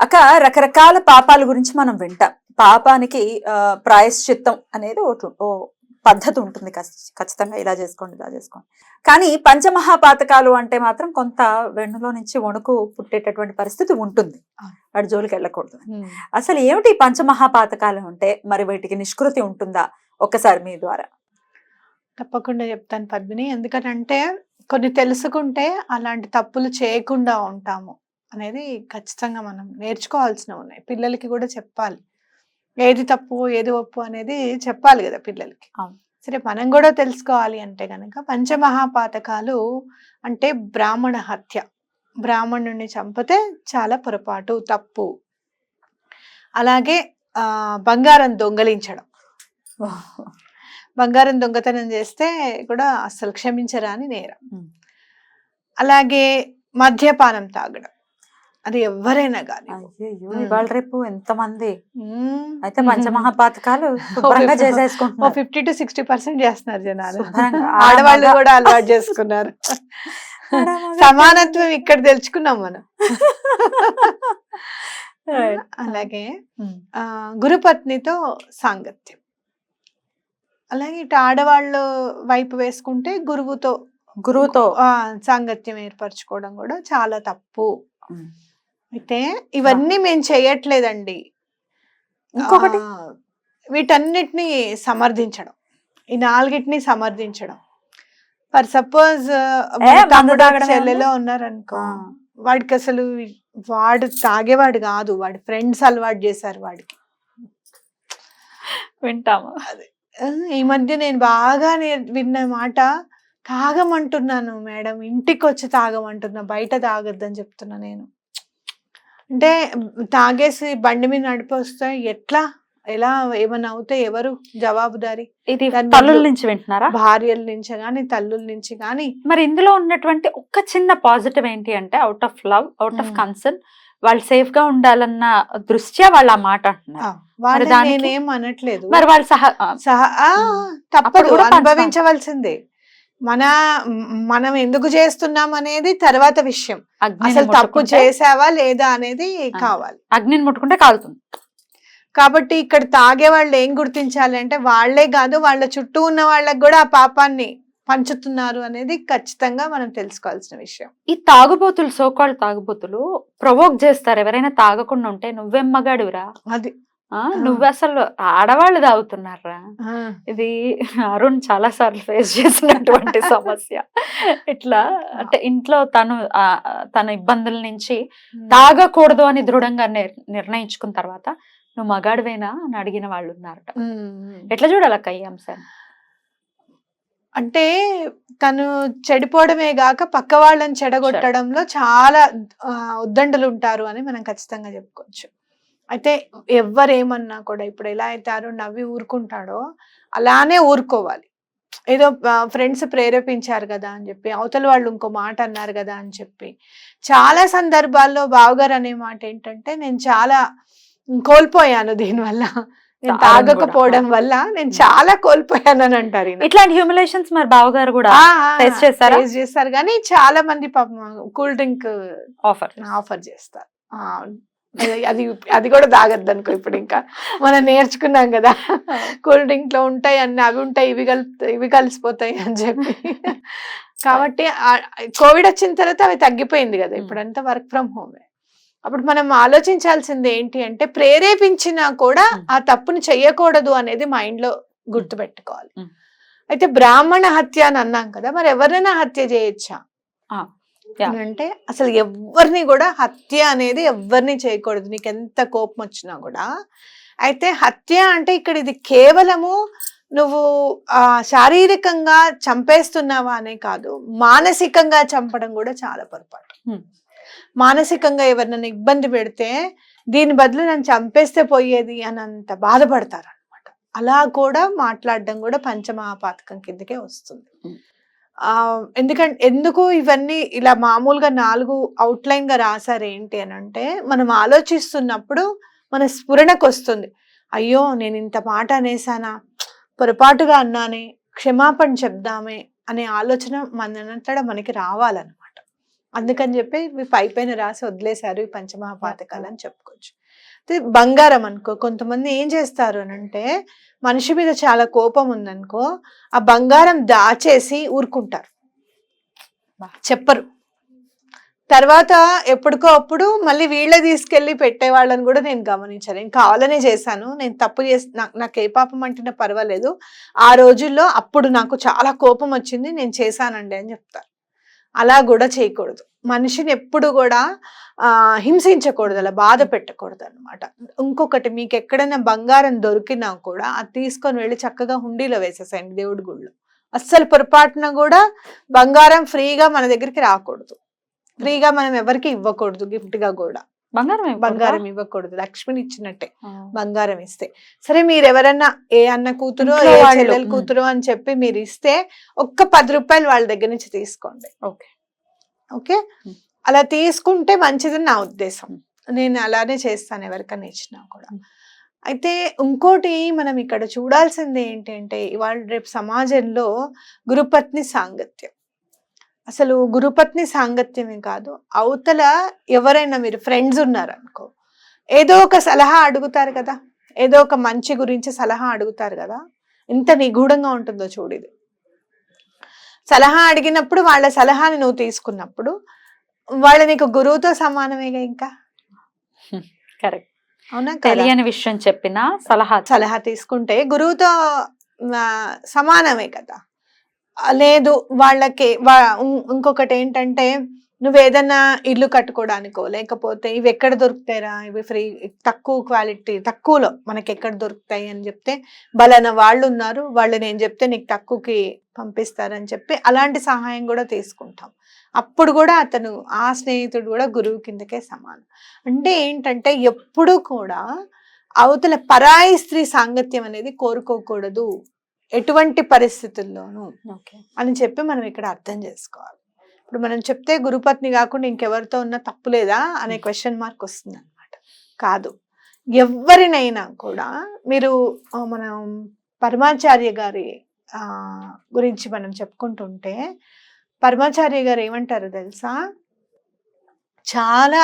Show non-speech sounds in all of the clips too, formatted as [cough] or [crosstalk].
అక్క రకరకాల పాపాల గురించి మనం వింటాం. పాపానికి ప్రాయశ్చిత్తం అనేది ఒకటి ఓ పద్ధతి ఉంటుంది. ఖచ్- ఖచ్చితంగా ఇలా చేసుకోండి ఇలా చేసుకోండి. కానీ పంచమహాపాతకాలు అంటే మాత్రం కొంత వెన్నులో నుంచి వణుకు పుట్టేటటువంటి పరిస్థితి ఉంటుంది. వాడి జోలికి వెళ్ళకూడదు. అసలు ఏమిటి పంచమహాపాతకాలు అంటే? మరి వీటికి నిష్కృతి ఉంటుందా? ఒక్కసారి మీ ద్వారా. తప్పకుండా చెప్తాను పద్మిని. ఎందుకంటే కొన్ని తెలుసుకుంటే అలాంటి తప్పులు చేయకుండా ఉంటాము. అనేది ఖచ్చితంగా మనం నేర్చుకోవాల్సినవి ఉన్నాయి. పిల్లలకి కూడా చెప్పాలి. ఏది తప్పు ఏది ఒప్పు అనేది చెప్పాలి కదా పిల్లలకి. సరే మనం కూడా తెలుసుకోవాలి అంటే కనుక పంచమహాపాతకాలు అంటే బ్రాహ్మణ హత్య. బ్రాహ్మణుడిని చంపితే చాలా పొరపాటు తప్పు. అలాగే ఆ, బంగారం దొంగలించడం. బంగారం దొంగతనం చేస్తే కూడా అస్సలు క్షమించరాని నేరం. అలాగే మద్యపానం తాగడం. అది ఎవరైనా కానీ. ఇవాళ రేపు ఎంతమంది? అయితే పంచమహాపాతకాలు శుభ్రంగా చేసేసుకుంటున్నారు. ఫిఫ్టీ టు సిక్స్టీ పర్సెంట్ చేస్తున్నారు జనాలు. [laughs] ఆడవాళ్ళు. కూడా అలవాటు చేసుకున్నారు. [laughs] సమానత్వం ఇక్కడ తెలుసుకున్నాం మనం. [laughs] అలాగే గురుపత్నితో సాంగత్యం. అలాగే ఇటు ఆడవాళ్ళు వైపు వేసుకుంటే గురువుతో గురువుతో. ఆ, సాంగత్యం ఏర్పరచుకోవడం కూడా చాలా తప్పు. అయితే ఇవన్నీ మేము చేయట్లేదండి. ఇంకొకటి వీటన్నిటిని సమర్థించడం. ఈ నాలుగిటిని సమర్థించడం. ఫర్ సపోజ్ తమ్ముడు చెల్లెలో ఉన్నారనుకో. వాడికి అసలు వాడు తాగేవాడు కాదు. వాడి ఫ్రెండ్స్ అలవాటు చేశారు వాడికి. వింటాము. ఈ మధ్య నేను బాగా విన్న మాట తాగమంటున్నాను మేడం ఇంటికి వచ్చి తాగమంటున్నా బయట తాగొద్దని చెప్తున్నా నేను. అంటే తాగేసి బండి మీద నడిపొస్తే ఎట్లా? ఎలా? ఏమన్నా అవుతే ఎవరు? జవాబుదారి? ఇది తల్లుల నుంచి వింటున్నారా? భార్యల నుంచి గాని తల్లుల నుంచి గాని. మరి ఇందులో ఉన్నటువంటి ఒక్క చిన్న పాజిటివ్ ఏంటి అంటే out of love out of. Concern వాళ్ళు సేఫ్గా ఉండాలన్న దృష్ట్యా వాళ్ళు ఆ మాట అంటున్నారు. నేనేం అనట్లేదు. మరి వాళ్ళు సహ సహా. తప్పదు. అనుభవించవలసిందే. మన మనం ఎందుకు చేస్తున్నాం అనేది తర్వాత విషయం. అసలు తప్పు చేసావా లేదా అనేది. కావాలి. అగ్నిని ముట్టుకుంటే కాలుతుంది. కాబట్టి ఇక్కడ తాగే వాళ్ళు ఏం గుర్తించాలి అంటే వాళ్ళే కాదు వాళ్ళ చుట్టూ ఉన్న వాళ్ళకి కూడా ఆ పాపాన్ని పంచుతున్నారు అనేది ఖచ్చితంగా మనం తెలుసుకోవాల్సిన విషయం. ఈ తాగుబోతులు సోకాళ్ళు తాగుబోతులు ప్రొవోక్ చేస్తారు. ఎవరైనా తాగకుండా ఉంటే నువ్వేం మగాడివిరా అది. నువ్వు అసలు ఆడవాళ్ళు తాగుతున్నారా? ఇది అరుణ్ చాలా సార్లు ఫేస్ చేసినటువంటి [laughs] సమస్య. ఇట్లా అంటే ఇంట్లో తను తన ఇబ్బందుల నుంచి తాగకూడదు అని దృఢంగా నిర్- నిర్ణయించుకున్న తర్వాత నువ్వు మగాడివేనా అని అడిగిన వాళ్ళు ఉన్నారట. ఎట్లా చూడాలక్క ఈ అంశాన్ని అంటే తను చెడిపోవడమే గాక పక్క వాళ్ళని చెడగొట్టడంలో చాలా ఉద్దండులు ఉంటారు అని మనం ఖచ్చితంగా చెప్పుకోవచ్చు. అయితే ఎవరేమన్నా కూడా ఇప్పుడు ఎలా అయితే అరుణ్ నవ్వి ఊరుకుంటాడో అలానే ఊరుకోవాలి. ఏదో ఫ్రెండ్స్ ప్రేరేపించారు కదా అని చెప్పి అవతల వాళ్ళు ఇంకో మాట అన్నారు కదా అని చెప్పి. చాలా సందర్భాల్లో బావగారు అనే మాట ఏంటంటే నేను చాలా కోల్పోయాను దీనివల్ల. నేను. తాగకపోవడం వల్ల నేను చాలా కోల్పోయాను అని అంటారు. ఇట్లాంటి హ్యూమిలేషన్స్ మరి బావగారు కూడా చేస్తారా? చేస్తారు. కానీ చాలా మంది పాపం కూల్ డ్రింక్ ఆఫర్ ఆఫర్ చేస్తారు. అది- అది కూడా తాగద్దు అనుకో ఇప్పుడు ఇంకా. మనం నేర్చుకున్నాం కదా. కూల్ డ్రింక్లో ఉంటాయి అన్ని అవి ఉంటాయి ఇవి కల్ ఇవి కలిసిపోతాయి అని చెప్పి. కాబట్టి కోవిడ్ వచ్చిన తర్వాత అవి తగ్గిపోయింది కదా. Hmm. ఇప్పుడంతా వర్క్ ఫ్రమ్ హోమే. అప్పుడు మనం ఆలోచించాల్సింది ఏంటి అంటే ప్రేరేపించినా కూడా. ఆ తప్పుని చెయ్యకూడదు అనేది మైండ్లో గుర్తుపెట్టుకోవాలి. అయితే బ్రాహ్మణ హత్య అని అన్నాం కదా. మరి ఎవరైనా హత్య చేయొచ్చా? అంటే అసలు ఎవరిని కూడా హత్య అనేది ఎవరిని చేయకూడదు. నీకు ఎంత కోపం వచ్చినా కూడా. అయితే హత్య అంటే ఇక్కడ ఇది కేవలము నువ్వు ఆ శారీరకంగా చంపేస్తున్నావా అనే కాదు. మానసికంగా చంపడం కూడా చాలా పొరపాటు. Hmm. మానసికంగా ఎవరినైనా ఇబ్బంది పెడితే దీని బదులు నన్ను చంపేస్తే పోయేది అని అంత బాధపడతారు అనమాట అలా కూడా మాట్లాడడం కూడా పంచమహాపాతకం కిందకే వస్తుంది. ఆ ఎందుకంటే ఎందుకు ఇవన్నీ ఇలా మామూలుగా నాలుగు అవుట్లైన్గా రాశారు ఏంటి అని అంటే మనం ఆలోచిస్తున్నప్పుడు మన స్ఫురణకు వస్తుంది అయ్యో నేను ఇంత మాట అనేసానా? పొరపాటుగా అన్నానే? క్షమాపణ చెప్దామే? అనే ఆలోచన మనంతటా మనకి రావాలన్నమాట. అందుకని చెప్పి ఇవి పై పైన రాసి వదిలేశారు ఈ పంచమహాపాతకాలు అని చెప్పుకోవచ్చు. బంగారం అనుకో కొంతమంది ఏం చేస్తారు అని అంటే మనిషి మీద చాలా కోపం ఉందనుకో ఆ బంగారం దాచేసి ఊరుకుంటారు. చెప్పరు. తర్వాత ఎప్పటికో అప్పుడు మళ్ళీ వీళ్ళే తీసుకెళ్ళి పెట్టేవాళ్ళని కూడా నేను గమనించాను నేను కావాలనే చేశాను. నేను తప్పు చేసి నాకు నాకు ఏ పాపం అంటున్నా పర్వాలేదు. ఆ రోజుల్లో అప్పుడు నాకు చాలా కోపం వచ్చింది. నేను చేశానండి అని చెప్తారు. అలా కూడా చేయకూడదు. మనిషిని ఎప్పుడు కూడా హింసించకూడదు అలా బాధ పెట్టకూడదు అనమాట ఇంకొకటి మీకు ఎక్కడైనా బంగారం దొరికినా కూడా అది తీసుకొని వెళ్ళి చక్కగా హుండీలో వేసేసేయండి దేవుడి గుళ్ళో. అస్సలు పొరపాటున కూడా బంగారం ఫ్రీగా మన దగ్గరికి రాకూడదు. ఫ్రీగా మనం ఎవరికి ఇవ్వకూడదు గిఫ్ట్గా కూడా. బంగారం? బంగారం ఇవ్వకూడదు లక్ష్మిని ఇచ్చినట్టే. బంగారం ఇస్తే సరే మీరు ఎవరన్నా ఏ అన్న కూతురు ఏ చెల్లెలు. కూతురు అని చెప్పి మీరు ఇస్తే ఒక్క పది రూపాయలు వాళ్ళ దగ్గర నుంచి తీసుకోండి ఓకే ఓకే. అలా తీసుకుంటే మంచిదని నా ఉద్దేశం. నేను అలానే చేస్తాను ఎవరికైనా ఇచ్చినా కూడా. అయితే ఇంకోటి మనం ఇక్కడ చూడాల్సింది ఏంటి అంటే ఇవాళ రేపు సమాజంలో గురుపత్ని సాంగత్యం అసలు గురుపత్ని సాంగత్యమే కాదు. అవతల ఎవరైనా మీరు ఫ్రెండ్స్ ఉన్నారనుకో ఏదో ఒక సలహా అడుగుతారు కదా. ఏదో ఒక మంచి గురించి సలహా అడుగుతారు కదా. ఎంత నిగూఢంగా ఉంటుందో చూడిది సలహా అడిగినప్పుడు వాళ్ళ సలహాని నువ్వు తీసుకున్నప్పుడు వాళ్ళ నీకు గురువుతో సమానమేగా ఇంకా? కరెక్ట్. అవునా? తెలియని విషయం చెప్పినా సలహా సలహా తీసుకుంటే గురువుతో సమానమే కదా. లేదు వాళ్ళకి వా- ఇంకొకటి ఏంటంటే నువ్వు ఏదన్నా ఇల్లు కట్టుకోవడానికో లేకపోతే ఇవి ఎక్కడ దొరుకుతాయిరా? ఇవి ఫ్రీ తక్కువ క్వాలిటీ తక్కువలో మనకి ఎక్కడ దొరుకుతాయి అని చెప్తే బలన వాళ్ళు ఉన్నారు వాళ్ళు నేను చెప్తే నీకు తక్కువకి పంపిస్తారని చెప్పి అలాంటి సహాయం కూడా తీసుకుంటాం. అప్పుడు కూడా అతను ఆ స్నేహితుడు కూడా గురువు కిందకే సమానం. అంటే ఏంటంటే ఎప్పుడు కూడా అవతల పరాయి స్త్రీ సాంగత్యం అనేది కోరుకోకూడదు. ఎటువంటి పరిస్థితుల్లోనూ ఓకే. అని చెప్పి మనం ఇక్కడ అర్థం చేసుకోవాలి. ఇప్పుడు మనం చెప్తే గురుపత్ని కాకుండా ఇంకెవరితో ఉన్నా తప్పు లేదా అనే క్వశ్చన్ మార్క్ వస్తుంది అనమాట కాదు. ఎవరినైనా కూడా మీరు మనం పరమాచార్య గారి గురించి మనం చెప్పుకుంటుంటే పరమాచార్య గారు ఏమంటారు తెలుసా? చాలా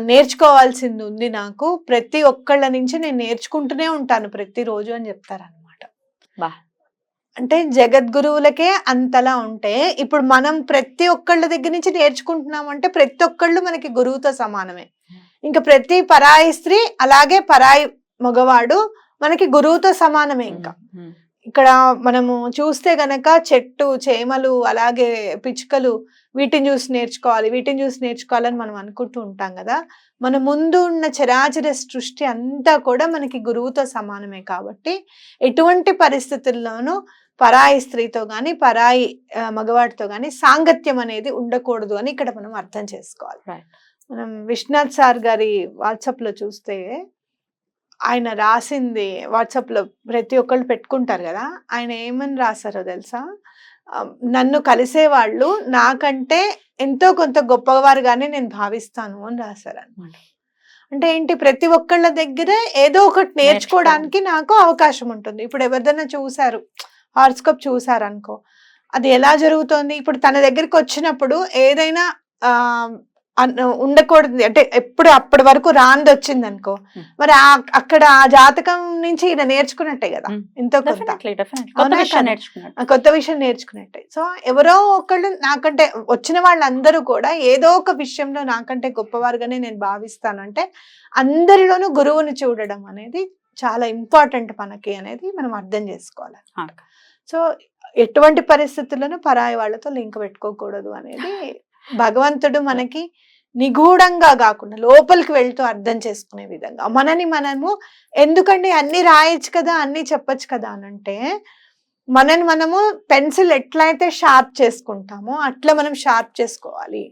నేర్చుకోవాల్సింది ఉంది నాకు. ప్రతి ఒక్కళ్ళ నుంచి నేను నేర్చుకుంటూనే ఉంటాను ప్రతిరోజు అని చెప్తారనమాట బా. అంటే జగద్గురువులకే అంతలా ఉంటే ఇప్పుడు మనం ప్రతి ఒక్కళ్ళ దగ్గర నుంచి నేర్చుకుంటున్నాం అంటే ప్రతి ఒక్కళ్ళు మనకి గురువుతో సమానమే. ఇంకా ప్రతి పరాయి స్త్రీ అలాగే పరాయి మగవాడు మనకి గురువుతో సమానమే ఇంకా. ఇక్కడ మనము చూస్తే గనక చెట్టు చేమలు అలాగే పిచ్చుకలు వీటిని చూసి నేర్చుకోవాలి వీటిని చూసి నేర్చుకోవాలని మనం అనుకుంటూ ఉంటాం కదా మన ముందు ఉన్న చరాచర సృష్టి అంతా కూడా మనకి గురువుతో సమానమే కాబట్టి ఎటువంటి పరిస్థితుల్లోనూ పరాయి స్త్రీతో కానీ పరాయి మగవాడితో కానీ సాంగత్యం అనేది ఉండకూడదు అని ఇక్కడ మనం అర్థం చేసుకోవాలి. మనం విశ్వనాథ్ సార్ గారి వాట్సాప్లో చూస్తే ఆయన రాసింది వాట్సాప్లో ప్రతి ఒక్కళ్ళు పెట్టుకుంటారు కదా ఆయన ఏమని రాశారో తెలుసా? నన్ను కలిసే వాళ్ళు నాకంటే ఎంతో కొంత గొప్పవారుగానే నేను భావిస్తాను అని రాశారు అనమాట అంటే ఏంటి? ప్రతి ఒక్కళ్ళ దగ్గర ఏదో ఒకటి నేర్చుకోవడానికి నాకు అవకాశం ఉంటుంది. ఇప్పుడు ఎవరిదైనా చూసారు హార్స్కోప్ చూసారు అనుకో అది ఎలా జరుగుతోంది? ఇప్పుడు తన దగ్గరికి వచ్చినప్పుడు ఏదైనా ఉండకూడదు. అంటే ఎప్పుడు అప్పటి వరకు రాంది వచ్చింది అనుకో. మరి ఆ- అక్కడ ఆ జాతకం నుంచి ఈయన నేర్చుకున్నట్టే కదా. ఎంతో కొంత. కొత్త విషయం నేర్చుకున్నట్టే. సో ఎవరో ఒకళ్ళు నాకంటే వచ్చిన వాళ్ళందరూ కూడా ఏదో ఒక విషయంలో నాకంటే గొప్పవారుగానే నేను భావిస్తాను. అంటే అందరిలోనూ గురువుని చూడడం అనేది చాలా ఇంపార్టెంట్ మనకి అనేది మనం అర్థం చేసుకోవాలి. సో ఎటువంటి పరిస్థితుల్లోనూ పరాయి వాళ్ళతో లింక్ పెట్టుకోకూడదు అనేది భగవంతుడు మనకి నిగూఢంగా కాకుండా లోపలికి వెళ్తూ అర్థం చేసుకునే విధంగా మనని మనము ఎందుకండి అన్ని రాయొచ్చు కదా అన్ని చెప్పొచ్చు కదా అని అంటే మనని మనము పెన్సిల్ ఎట్లయితే షార్ప్ చేసుకుంటామో అట్లా మనం షార్ప్ చేసుకోవాలి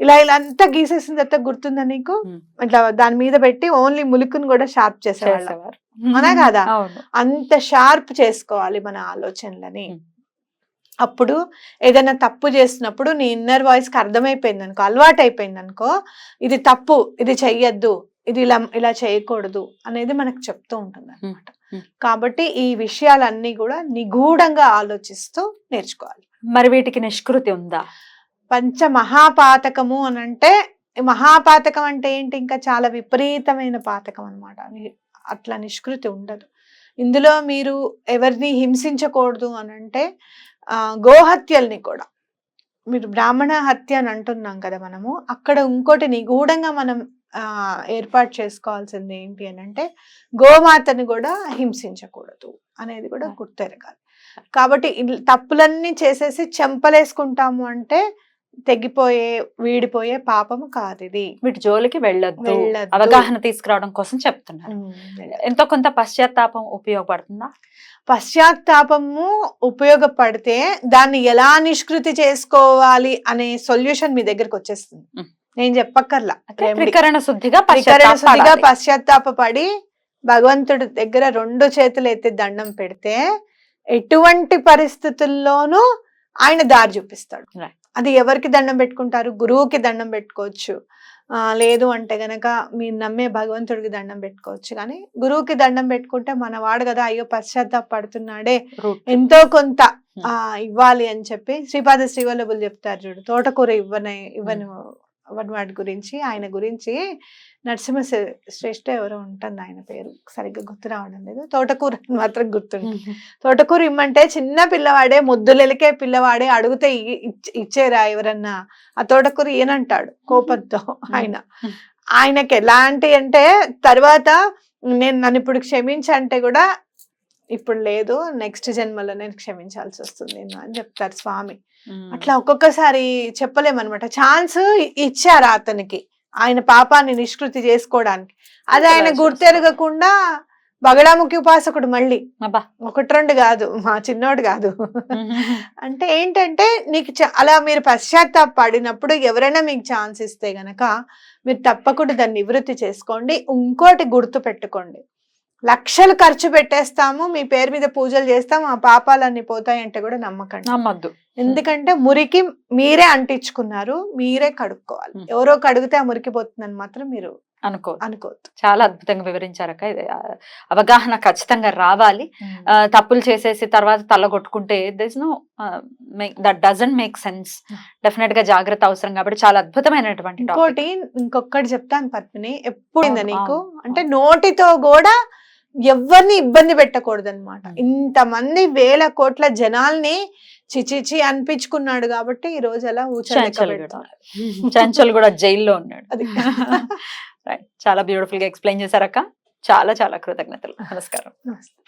ఇలా ఇలా అంతా గీసేసిన తర్వాత గుర్తుందా నీకు. ఇట్లా దాని మీద పెట్టి ఓన్లీ ములుకుని కూడా షార్ప్ చేసేవాళ్ళం అవునా కాదా? అంత షార్ప్ చేసుకోవాలి మన ఆలోచనలని. అప్పుడు ఏదైనా తప్పు చేసినప్పుడు నీ ఇన్నర్ వాయిస్కి అర్థమైపోయింది అనుకో అలవాటు అయిపోయింది అనుకో ఇది తప్పు ఇది చెయ్యొద్దు ఇది ఇలా ఇలా చేయకూడదు అనేది మనకు చెప్తూ ఉంటుంది అనమాట. కాబట్టి ఈ విషయాలన్నీ కూడా నిగూఢంగా ఆలోచిస్తూ నేర్చుకోవాలి. మరి వీటికి నిష్కృతి ఉందా? పంచ మహాపాతకము అని అంటే మహాపాతకం అంటే ఏంటి? ఇంకా చాలా విపరీతమైన పాతకం అనమాట అట్లా నిష్కృతి ఉండదు. ఇందులో మీరు ఎవరిని హింసించకూడదు అని అంటే గోహత్యల్ని కూడా. మీరు బ్రాహ్మణ హత్య అని అంటున్నాం కదా మనము అక్కడ ఇంకోటి నిగూఢంగా మనం ఏర్పాటు చేసుకోవాల్సింది ఏంటి అని అంటే గోమాతని కూడా హింసించకూడదు అనేది కూడా గుర్తెరగాలి కాబట్టి ఇల్- తప్పులన్నీ చేసేసి చెంపలేసుకుంటాము అంటే తెగిపోయే వీడిపోయే పాపము కాదు ఇది వీటి జోలికి వెళ్ళొద్దు వెళ్ళొద్దు. అవగాహన తీసుకురావడం కోసం చెప్తున్నారు ఎంతో కొంత పశ్చాత్తాపం ఉపయోగపడుతుందా పశ్చాత్తాపము ఉపయోగపడితే దాన్ని ఎలా నిష్కృతి చేసుకోవాలి అనే సొల్యూషన్ మీ దగ్గరకు వచ్చేస్తుంది. నేను చెప్పక్కర్లా. త్రికరణ శుద్ధిగా శుద్ధిగా. పశ్చాత్తాపడి భగవంతుడి దగ్గర రెండు చేతులు ఎత్తి దండం పెడితే ఎటువంటి పరిస్థితుల్లోనూ ఆయన దారి చూపిస్తాడు. అది ఎవరికి దండం పెట్టుకుంటారు గురువుకి దండం పెట్టుకోవచ్చు లేదు అంటే గనక మీరు నమ్మే భగవంతుడికి దండం పెట్టుకోవచ్చు కానీ గురువుకి దండం పెట్టుకుంటే మన వాడు కదా అయ్యో పశ్చాత్తాపడుతున్నాడే Root. ఎంతో కొంత. ఆ ఇవ్వాలి అని చెప్పి శ్రీపాద శ్రీవల్లభులు చెప్తారు చూడు తోటకూర ఇవ్వను ఇవ్వని వాటి గురించి ఆయన గురించి నరసింహ శ్రే- శ్రేష్ఠ ఎవరో ఉంటుంది ఆయన పేరు. సరిగ్గా గుర్తు రావడం లేదు. తోటకూర అని మాత్రం గుర్తుంది తోటకూర ఇమ్మంటే చిన్న పిల్లవాడే ముద్దులెలికే పిల్లవాడే అడిగితే ఇచ్చేరా ఎవరన్నా? ఆ తోటకూర ఈయనంటాడు కోపంతో ఆయన. ఆయనకి ఎలాంటి అంటే తర్వాత నేను నన్ను ఇప్పుడు క్షమించంటే కూడా ఇప్పుడు లేదు నెక్స్ట్ జన్మలో నేను క్షమించాల్సి వస్తుంది అని చెప్తారు స్వామి. అట్లా ఒక్కొక్కసారి చెప్పలేమన్నమాట. ఛాన్స్ ఇచ్చారు అతనికి ఆయన పాపాన్ని నిష్కృతి చేసుకోవడానికి. అది ఆయన గుర్తెరగకుండా బగడాముఖి ఉపాసకుడు మళ్ళీ. ఒకటి రెండు కాదు మా చిన్నోడు కాదు. [laughs] అంటే ఏంటంటే నీకు అలా మీరు పశ్చాత్తాపడినప్పుడు ఎవరైనా మీకు ఛాన్స్ ఇస్తే గనక మీరు తప్పకుండా దాన్ని నివృత్తి చేసుకోండి. ఇంకోటి గుర్తు పెట్టుకోండి. లక్షలు ఖర్చు పెట్టేస్తాము మీ పేరు మీద పూజలు చేస్తాం ఆ పాపాలన్నీ పోతాయి అంటే కూడా నమ్మకండి. నమ్మద్దు. ఎందుకంటే మురికి మీరే అంటించుకున్నారు మీరే కడుక్కోవాలి. ఎవరో కడిగితే ఆ మురికి పోతుందని మాత్రం మీరు అనుకో అనుకోవద్దు. చాలా అద్భుతంగా వివరించారక్క. ఇది అవగాహన ఖచ్చితంగా రావాలి. ఆ, తప్పులు చేసేసి తర్వాత తల కొట్టుకుంటే this no that doesn't make sense డెఫినెట్గా జాగ్రత్త అవసరం కాబట్టి చాలా అద్భుతమైనటువంటి. ఇంకోటి ఇంకొకటి చెప్తాను పద్మిని. ఎప్పుడు నీకు? అంటే నోటితో కూడా ఎవరిని ఇబ్బంది పెట్టకూడదు అనమాట Hmm. ఇంతమంది వేల కోట్ల జనాల్ని చిచిచి అనిపించుకున్నాడు కాబట్టి ఈ రోజు అలా చంచల్ కూడా జైల్లో ఉన్నాడు. [laughs] చాలా బ్యూటిఫుల్గా ఎక్స్ప్లెయిన్ చేశారక్క చాలా చాలా కృతజ్ఞతలు. నమస్కారం.